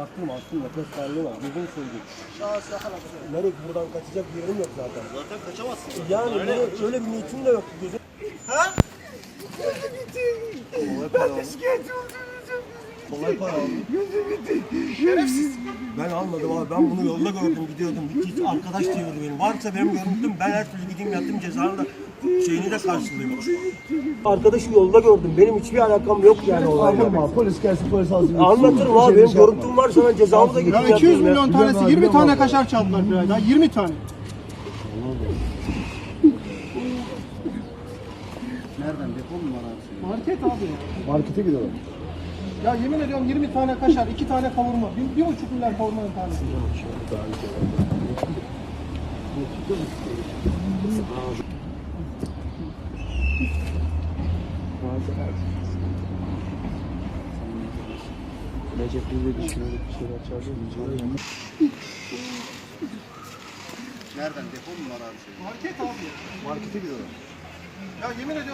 baktım aslında nefes darlığı var. Gözünü seveyim. Nereye buradan kaçacak bir yerim yok zaten. Zaten kaçamazsın. Yani öyle, öyle bir niyetim de yok. Gözüm... Kolay para aldım. Kolay para aldım. Ben almadım abi. Ben bunu yolda gördüm gidiyordum. Hiç arkadaş diyordu benim. Varsa benim görüntüm ben her türlü gideyim yattım cezanı da şeyini de karşılayayım. Arkadaşı yolda gördüm. Benim hiçbir alakam yok yani olayla. Anlatma polis gelsin polis alsın. Anlatırım abi. Benim görüntüm var sana cezamı da Ya gideyim 200 yapayım ya. milyon tanesi 20 tane kaşar çaldılar bir ayda. 20 tane. Nereden? Depo mu var abi? Market abi. Markete gidiyorlar. Ya yemin ediyorum 20 tane kaşar, 2 tane kavurma. 1, 1,5 milyar kavurmanın tanesi. Nereden? Depo mu var abi? Market abi. Markete gidiyorlar. Ya yemin ediyorum